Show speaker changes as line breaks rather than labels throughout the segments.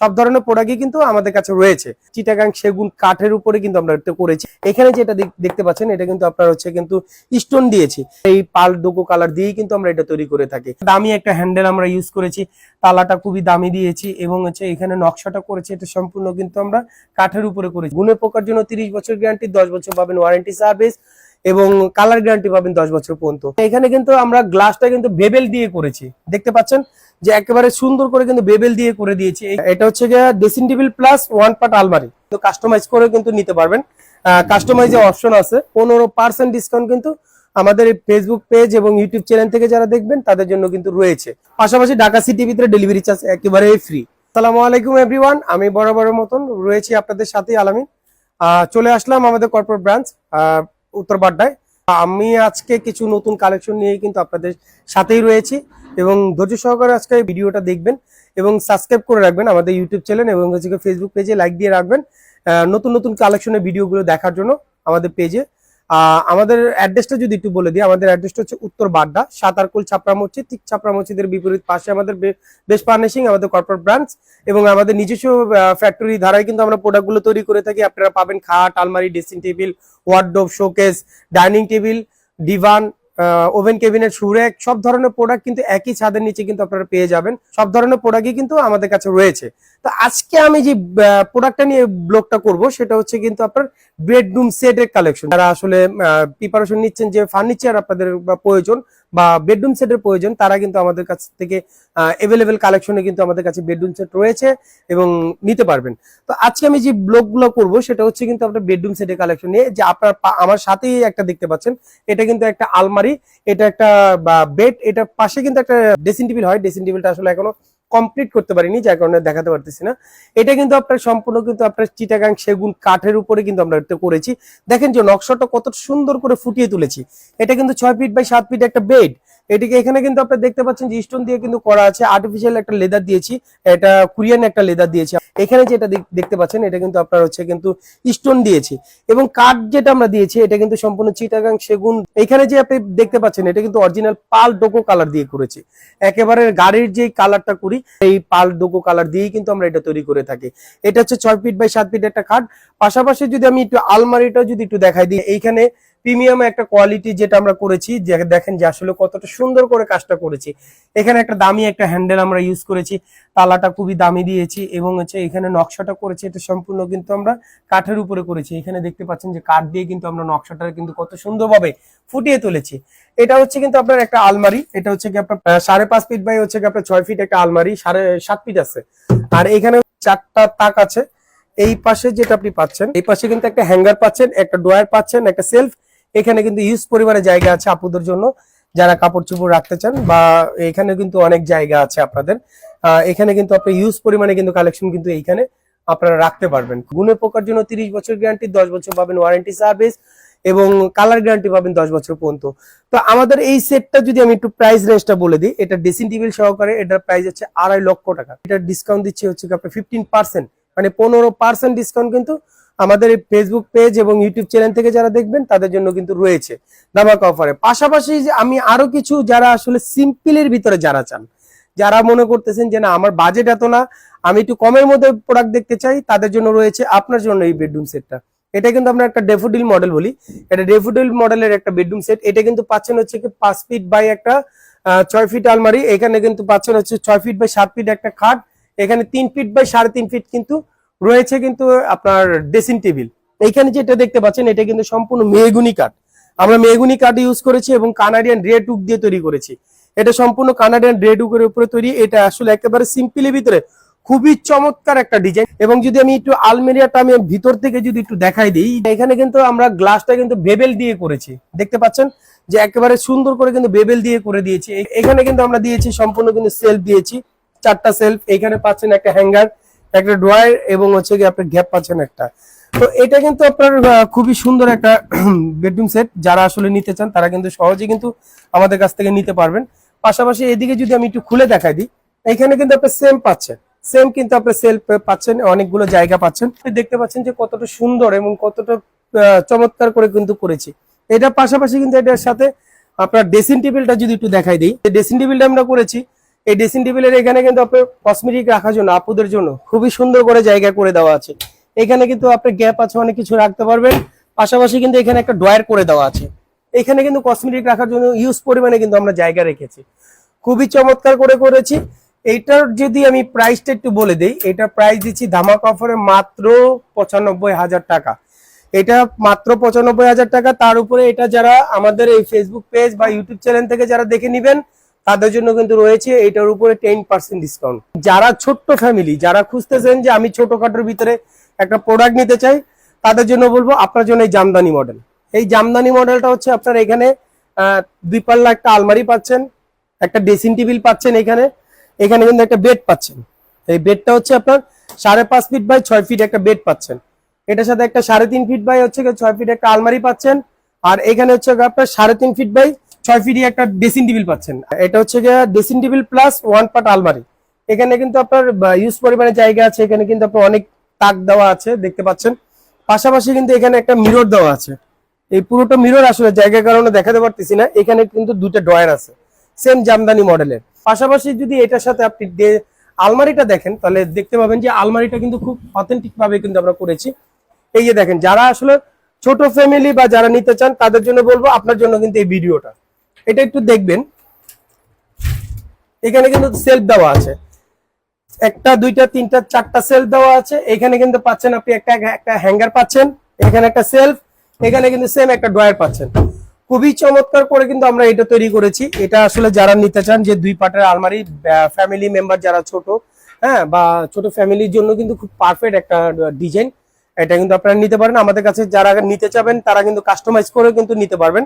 সব ধরনের প্রোডাক্টই কিন্তু আমাদের কাছে রয়েছে। চিটাগাং সেগুন কাঠের উপরে কিন্তু আমরা এটা করেছি। এখানে যেটা দেখ- দেখতে পাচ্ছেন, এটা কিন্তু আপনার হচ্ছে কিন্তু স্টোন দিয়েছি। এই পাল ডোকো কালার দিয়েই কিন্তু আমরা এটা তৈরি করে থাকি। দামি একটা হ্যান্ডেল আমরা ইউজ করেছি। তালাটা খুবই দামি দিয়েছি এবং হচ্ছে এখানে নকশাটা করেছি। এটা সম্পূর্ণ কিন্তু আমরা কাঠের উপরে করেছি। গুণে পোকার জন্য তিরিশ বছর গ্যারান্টি দশ বছর পাবেন ওয়ারেন্টি সার্ভিস এবং কালার গ্যারান্টি পাবেন দশ বছর পর্যন্ত। এখানে কিন্তু আমরা গ্লাসটা কিন্তু বেবেল দিয়ে করেছি। দেখতে পাচ্ছেন? যে একেবারে সুন্দর করে কিন্তু বেবেল দিয়ে করে দিয়েছি। এটা হচ্ছে dressing table plus one part আলমারি তো কাস্টমাইজ করে কিন্তু নিতে পারবেন। কাস্টমাইজের অপশন আছে। পনেরো পার্সেন্ট ডিসকাউন্ট কিন্তু আমাদের এই ফেসবুক পেজ এবং ইউটিউব চ্যানেল থেকে যারা দেখবেন, তাদের জন্য কিন্তু রয়েছে। পাশাপাশি ঢাকা সিটি ভিতরে ডেলিভারি চার্জ একেবারে ফ্রি আসসালামু আলাইকুম এভরিওয়ান আমি বরাবরের মতন রয়েছি আপনাদের সাথে আলামিন। চলে আসলাম আমাদের কর্পোরেট ব্রাঞ্চ উত্তর বাড্ডায় আমি আজকে কিছু নতুন কালেকশন নিয়ে কিন্তু আপনাদের সাথেই রয়েছি এবং ধৈর্য সহকারে আজকে ভিডিওটা দেখবেন এবং সাবস্ক্রাইব করে রাখবেন আমাদের ইউটিউব চ্যানেল এবং হচ্ছে ফেসবুক পেজে লাইক দিয়ে রাখবেন। নতুন নতুন কালেকশনের ভিডিওগুলো দেখার জন্য আমাদের পেজে আমাদের অ্যাড্রেসটা যদি একটু বলে দিই, আমাদের অ্যাড্রেসটা হচ্ছে উত্তর বাড্ডা, সাতারকুল ছাপড়া মসজিদ, ঠিক ছাপড়া মসজিদের বিপরীত পাশে আমাদের বেশ ফার্নিশিং আমাদের কর্পোরেট ব্রাঞ্চ এবং আমাদের নিজস্ব ফ্যাক্টরি ধারায় কিন্তু আমরা প্রোডাক্টগুলো তৈরি করে থাকি। আপনারা পাবেন খাট, আলমারি dressing table wardrobe showcase dining table divan oven cabinet সুরেক সব ধরনের প্রোডাক্ট কিন্তু একই ছাদের নিচে কিন্তু আপনারা পেয়ে যাবেন। সব ধরনের প্রোডাক্টই কিন্তু আমাদের কাছে রয়েছে। তো আজকে আমি যে প্রোডাক্টটা নিয়ে ব্লগটা করব, সেটা হচ্ছে কিন্তু আপনার বেডরুম সেটের কালেকশন যারা আসলে প্রিপারেশন নিচ্ছেন যে ফার্নিচার আপনাদের প্রয়োজন বা বেডরুম সেটের প্রয়োজন, তারা কিন্তু আমাদের কাছ থেকে এভেলেবেল কালেকশনে কিন্তু আমাদের কাছে বেডরুম সেট রয়েছে এবং নিতে পারবেন। তো আজকে আমি যে ব্লগগুলো করব, সেটা হচ্ছে কিন্তু আপনার বেডরুম সেটের কালেকশন নিয়ে, যে আপনার আমার সাথেই একটা দেখতে পাচ্ছেন। এটা কিন্তু একটা আলমারি, এটা একটা বেড এটা পাশে কিন্তু একটা ড্রেসিং টেবিল হয়। ড্রেসিং টেবিলটা আসলে এখনও কমপ্লিট করতে পারিনি, যার কারণে দেখাতে পারতেছি না। এটা কিন্তু আপনার সম্পূর্ণ কিন্তু আপনার চিটাগাং সেগুন কাঠের উপরে কিন্তু আমরা এটা করেছি। দেখেন যে নকশাটা কত সুন্দর করে ফুটিয়ে তুলেছি। এটা কিন্তু ছয় ফিট বাই সাত ফিট একটা বেড এটিকে এখানে কিন্তু আপনার দেখতে পাচ্ছেন যে স্টোন দিয়ে কিন্তু করা আছে। আর্টিফিশিয়াল একটা লেদার দিয়েছি। এটা কোরিয়ান একটা লেদার দিয়েছি। এখানে যেটা দেখ- দেখতে পাচ্ছেন, এটা কিন্তু আপনার হচ্ছে কিন্তু স্টোন দিয়েছি। এবং কাঠ যেটা আমরা দিয়েছি, এটা কিন্তু সম্পূর্ণ চিটাগাং সেগুন। এখানে যে আপনি দেখতে পাচ্ছেন, এটা কিন্তু অরিজিনাল পাল ডোকো কালার দিয়ে করেছি। একেবারে গাড়ির যে কালারটা করি, এই পাল ডোকো কালার দিয়েই কিন্তু আমরা এটা তৈরি করে থাকি। এটা হচ্ছে ছয় ফিট বাই সাত ফিট একটা খাট পাশাপাশি যদি আমি একটু আলমারিটা যদি একটু দেখাই দিই, এইখানে প্রিমিয়াম একটা কোয়ালিটি যেটা আমরা করেছি দেখেন যে আসলে কতটা সুন্দর করে কাজটা করেছি। এখানে একটা দামি একটা হ্যান্ডেল আমরা ইউজ করেছি, তালাটা খুবই দামি দিয়েছি এবং হচ্ছে এখানে নকশাটা করেছি, এটা সম্পূর্ণ কিন্তু আমরা কাঠের উপরে করেছি। এখানে দেখতে পাচ্ছেন যে কাঠ দিয়ে কিন্তু আমরা নকশাটা কিন্তু কত সুন্দরভাবে ফুটিয়ে তুলেছি। এটা হচ্ছে কিন্তু আপনার একটা আলমারি, এটা হচ্ছে কি আপনার সাড়ে পাঁচ ফিট বাই হচ্ছে কি আপনার ছয় ফিট একটা আলমারি, সাড়ে সাত ফিট আছে। আর এখানে চারটা তাক আছে। এই পাশে যেটা আপনি পাচ্ছেন, এই পাশে কিন্তু একটা হ্যাঙ্গার পাচ্ছেন, একটা ড্রয়ার পাচ্ছেন, একটা সেলফ এখানে কিন্তু ইউজ পরিমাণে জায়গা আছে আপুদের জন্য, যারা কাপড় চোপড় রাখতে চান, বা এখানে কিন্তু অনেক জায়গা আছে আপনাদের। এখানে কিন্তু আপনি ইউজ পরিমাণে কিন্তু কালেকশন কিন্তু এইখানে আপনারা রাখতে পারবেন। গুণে পোকার জন্য তিরিশ বছর গ্যারান্টি, দশ বছর পাবেন ওয়ারেন্টি সার্ভিস এবং কালার গ্যারান্টি পাবেন দশ বছর পর্যন্ত। তো আমাদের এই সেটটা যদি আমি একটু প্রাইস রেঞ্জটা বলে দিই, এটা ড্রেসিং টেবিল সহকারে এটার প্রাইস হচ্ছে আড়াই লক্ষ টাকা। এটা ডিসকাউন্ট দিচ্ছে হচ্ছে আপনার ফিফটিন পার্সেন্ট মানে পনেরো পার্সেন্ট ডিসকাউন্ট কিন্তু আমাদের এই ফেসবুক পেজ এবং ইউটিউব চ্যানেল থেকে যারা দেখবেন, তাদের জন্য কিন্তু রয়েছে ধামাকা অফারে পাশাপাশি আমি আরও কিছু যারা আসলে সিম্পলের ভিতরে যারা চান, যারা মনে করতেছেন যে না, আমার বাজেট এত না, আমি একটু কমের মধ্যে প্রোডাক্ট দেখতে চাই, তাদের জন্য রয়েছে আপনার জন্য এই বেডরুম সেটটা এটা কিন্তু আমরা একটা ডেফোডিল মডেল বলি। এটা ডেফোডিল মডেলের একটা বেডরুম সেট এটা কিন্তু পাচ্ছেন হচ্ছে কি পাঁচ ফিট বাই একটা ছয় ফিট আলমারি। এখানে কিন্তু পাচ্ছেন হচ্ছে ছয় ফিট বাই সাত ফিট একটা খাট। এখানে তিন ফিট বাই সাড়ে তিন ফিট কিন্তু রয়েছে কিন্তু আপনার ড্রেসিং টেবিল এইখানে যেটা দেখতে পাচ্ছেন, এটা কিন্তু সম্পূর্ণ মেহগুনি কাঠ। আমরা মেহগুনি কাঠ ইউজ করেছি এবং কানাডিয়ান রেড উক দিয়ে তৈরি করেছি। এটা সম্পূর্ণ কানাডিয়ান রেড উকের উপরে তৈরি। এটা আসলে একেবারে সিম্পলের ভিতরে খুবই চমৎকার একটা ডিজাইন এবং যদি আমি একটু আলমেরিয়াটা আমি ভিতর থেকে যদি একটু দেখাই দিই, এখানে কিন্তু আমরা গ্লাসটা কিন্তু বেবেল দিয়ে করেছি। দেখতে পাচ্ছেন যে একেবারে সুন্দর করে কিন্তু বেবেল দিয়ে করে দিয়েছি। এখানে কিন্তু আমরা দিয়েছি, সম্পূর্ণ কিন্তু সেলফ দিয়েছি। চারটা সেলফ এখানে পাচ্ছেন একটা হ্যাঙ্গার একটা ড্রয়ার এবং হচ্ছে কি আপনার গ্যাপ পাচ্ছেন একটা। তো এটা কিন্তু আপনার খুবই সুন্দর একটা বেডরুম সেট যারা আসলে নিতে চান, তারা কিন্তু সহজে কিন্তু আমাদের কাছ থেকে নিতে পারবেন। পাশাপাশি এদিকে যদি আমি একটু খুলে দেখাই দিই, এখানে কিন্তু আপনি সেম পাচ্ছেন। সেম কিন্তু আপনি সেলফ পাচ্ছেন, অনেকগুলো জায়গা পাচ্ছেন। আপনি দেখতে পাচ্ছেন যে কতটা সুন্দর এবং কতটা চমৎকার করে কিন্তু করেছি। এটার পাশাপাশি কিন্তু এটার সাথে আপনার ড্রেসিং টেবিলটা যদি একটু দেখাই দিই ড্রেসিং টেবিলটা আমরা করেছি এই ড্রেসিং টেবিলের এখানে কিন্তু আপনার কসমেটিক রাখার জন্য, আপুদের জন্য খুবই সুন্দর করে জায়গা করে দেওয়া আছে। এখানে কিন্তু আপনার গ্যাপ আছে, অনেক কিছু রাখতে পারবেন। পাশাপাশি কিন্তু এখানে একটা ড্রয়ার করে দেওয়া আছে। এখানে কিন্তু কসমেটিক রাখার জন্য ইউজ পরিমাণে কিন্তু আমরা জায়গা রেখেছি। খুবই চমৎকার করে করেছি। এইটার যদি আমি প্রাইসটা একটু বলে দিই, এটা প্রাইস দিচ্ছি ধামাক অফারে মাত্র পঁচানব্বই হাজার টাকা। এটা মাত্র পঁচানব্বই হাজার টাকা। তার উপরে এটা যারা আমাদের এই ফেসবুক পেজ বা ইউটিউব চ্যানেল থেকে যারা দেখে নিবেন তাদের জন্য কিন্তু রয়েছে এটার উপরে টেন পার্সেন্ট ডিসকাউন্ট যারা ছোট্ট ফ্যামিলি যারা খুঁজতেছেন যে আমি ছোটখাটোর ভিতরে একটা প্রোডাক্ট নিতে চাই, তাদের জন্য বলব আপনার জন্য এই জামদানি মডেল এই জামদানি মডেলটা হচ্ছে আপনার এখানে দুই পাল্লা একটা আলমারি পাচ্ছেন, একটা ড্রেসিং টেবিল পাচ্ছেন এখানে এখানে কিন্তু একটা বেড পাচ্ছেন। এই বেডটা হচ্ছে আপনার সাড়ে পাঁচ ফিট বাই ছয় ফিট একটা বেড পাচ্ছেন। এটার সাথে একটা সাড়ে তিন ফিট বাই হচ্ছে ছয় ফিট একটা আলমারি পাচ্ছেন, আর এখানে হচ্ছে আপনার সাড়ে তিন ফিট বাই ছয় ফিটই একটা ড্রেসিং টেবিল পাচ্ছেন। এটা হচ্ছে গিয়ে dressing table plus one part আলমারি। এখানে কিন্তু আপনার ইউজ পরিমাণে জায়গা আছে। এখানে কিন্তু আপনার অনেক তাক দেওয়া আছে, দেখতে পাচ্ছেন। পাশাপাশি কিন্তু এখানে একটা মিরর দেওয়া আছে। এই পুরোটা মিরর আসলে জায়গার কারণে দেখাতে পারতেছি না। এখানে কিন্তু দুটো ড্রয়ার আছে সেম জামদানি মডেলের। পাশাপাশি যদি এটার সাথে আপনি আলমারিটা দেখেন, তাহলে দেখতে পাবেন যে আলমারিটা কিন্তু খুব অথেন্টিক ভাবে কিন্তু আমরা করেছি। এই যে দেখেন, যারা আসলে ছোট ফ্যামিলি বা যারা নিতে চান, তাদের জন্য বলব, আপনার জন্য কিন্তু এই ভিডিওটা এটা একটু দেখবেন। এখানে কিন্তু সেলফ দেওয়া আছে। একটা, দুইটা, তিনটা, চারটা সেলফ দেওয়া আছে। এখানে কিন্তু পাচ্ছেন আপনি একটা একটা হ্যাঙ্গার পাচ্ছেন, এখানে একটা সেলফ এখানে কিন্তু সেম একটা ড্রয়ার পাচ্ছেন। খুবই চমৎকার করে কিন্তু আমরা এটা তৈরি করেছি। এটা আসলে যারা নিতে চান, যে দুই পাটের আলমারি ফ্যামিলি মেম্বার যারা ছোট হ্যাঁ বা ছোট ফ্যামিলির জন্য কিন্তু খুব পারফেক্ট একটা ডিজাইন এটা কিন্তু আপনারা নিতে পারেন। আমাদের কাছে যারা নিতে চাবেন, তারা কিন্তু কাস্টমাইজ করে কিন্তু নিতে পারবেন।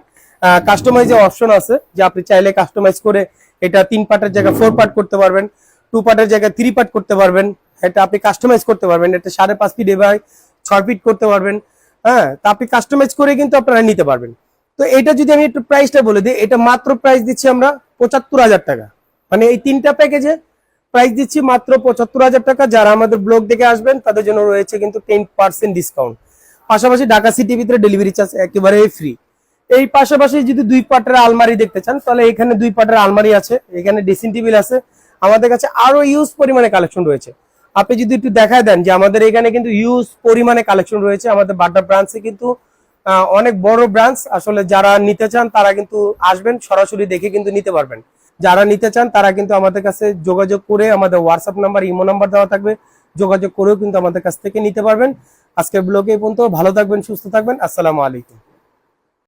কাস্টমাইজে অপশন আছে যে আপনি চাইলে কাস্টমাইজ করে এটা তিন পার্টের জায়গায় ফোর পার্ট করতে পারবেন টু পার্টের জায়গায় থ্রি পার্ট করতে পারবেন। এটা আপনি কাস্টমাইজ করতে পারবেন। এটা সাড়ে পাঁচ ফিট এবার ছয় ফিট করতে পারবেন। হ্যাঁ তা আপনি কাস্টমাইজ করে কিন্তু আপনারা নিতে পারবেন। তো এটা যদি আমি একটু প্রাইসটা বলে দিই, এটা মাত্র প্রাইস দিচ্ছি আমরা পঁচাত্তর হাজার টাকা। মানে এই তিনটা প্যাকেজে প্রাইস দিচ্ছি মাত্র পঁচাত্তর হাজার টাকা। যারা আমাদের ব্লগ দেখে আসবেন, তাদের জন্য রয়েছে কিন্তু টেন পার্সেন্ট ডিসকাউন্ট পাশাপাশি ঢাকা সিটির ভিতরে ডেলিভারি চার্জ একেবারে ফ্রি এই পাশাপাশি যদি দুই পাটের আলমারি দেখতে চান, তাহলে এখানে দুই পাটের আলমারি আছে, এখানে ড্রেসিং টেবিল আছে। আমাদের কাছে আরও ইউজ পরিমাণে কালেকশন রয়েছে। আপনি যদি একটু দেখায় দেন যে আমাদের এখানে কিন্তু ইউজ পরিমাণে কালেকশন রয়েছে, আমাদের বাড্ডা ব্রাঞ্চে কিন্তু অনেক বড় ব্রাঞ্চ আসলে যারা নিতে চান, তারা কিন্তু আসবেন, সরাসরি দেখে কিন্তু নিতে পারবেন। যারা নিতে চান, তারা কিন্তু আমাদের কাছে যোগাযোগ করে আমাদের হোয়াটসঅ্যাপ নাম্বার ইমো নাম্বার দেওয়া থাকবে। যোগাযোগ করেও কিন্তু আমাদের কাছ থেকে নিতে পারবেন। আজকের ব্লগে পর্যন্ত। ভালো থাকবেন, সুস্থ থাকবেন। আসসালামু আলাইকুম।